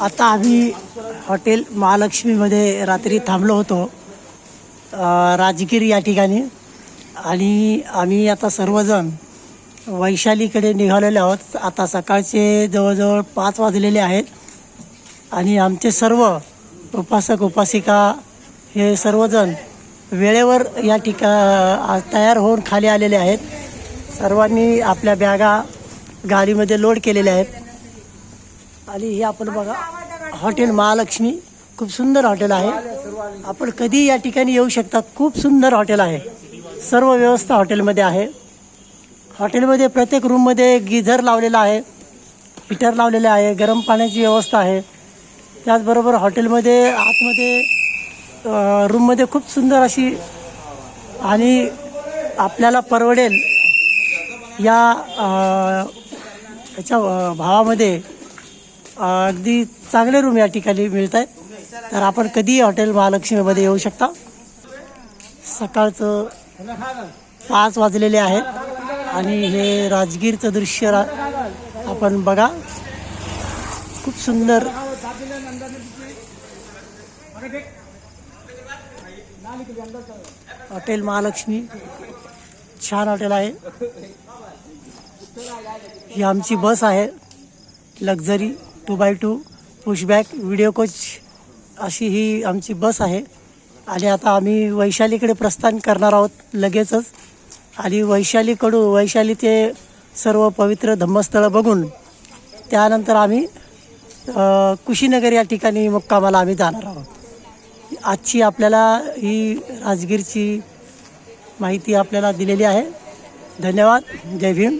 आता आम्ही हॉटेल महालक्ष्मीमध्ये रात्री थांबलो होतो. राजगीर या ठिकाणी. आणि आम्ही आता सर्वजण वैशालीकडे निघालेले आहोत. आता सकाळचे जवळजवळ पाच वाजलेले आहेत. आणि आमचे सर्व उपासक उपासिका हे सर्वजण वेळेवर या ठिका तयार होऊन खाली आलेले आहेत. सर्वांनी आपल्या बॅगा गाडीमध्ये लोड केलेल्या आहेत. आणि हे आपण बघा हॉटेल महालक्ष्मी खूप सुंदर हॉटेल आहे. आपण कधी या ठिकाणी येऊ शकता. खूप सुंदर हॉटेल आहे. सर्व व्यवस्था हॉटेलमध्ये आहे. हॉटेलमध्ये प्रत्येक रूममध्ये गिझर लावलेला आहे हिटर लावलेले आहे गरम पाण्याची व्यवस्था आहे. त्याचबरोबर हॉटेलमध्ये आतमध्ये रूममध्ये खूप सुंदर अशी आणि आपल्याला परवडेल या याच्या भावामध्ये अगदी चांगले रूम या ठिकाणी मिळत आहेत तर आपण कधीही हॉटेल महालक्ष्मीमध्ये येऊ शकता. सकाळचं पाच वाजलेले आहेत आणि हे राजगीरचं दृश्य रा आपण बघा. खूप सुंदर. हॉटेल महालक्ष्मी. छान हॉटेल आहे. ही आमची बस आहे. Luxury two by two pushback video coach अशी ही आमची बस आहे. आणि आता आम्ही वैशालीकडे प्रस्थान करणार आहोत लगेचच. आणि वैशालीकडून वैशाली ते सर्व पवित्र धम्मस्थळं बघून त्यानंतर आम्ही कुशीनगर या ठिकाणी मुक्कामाला आम्ही जाणार आहोत. आजची आपल्याला ही राजगीरची माहिती आपल्याला दिलेली आहे. धन्यवाद. जय भीम.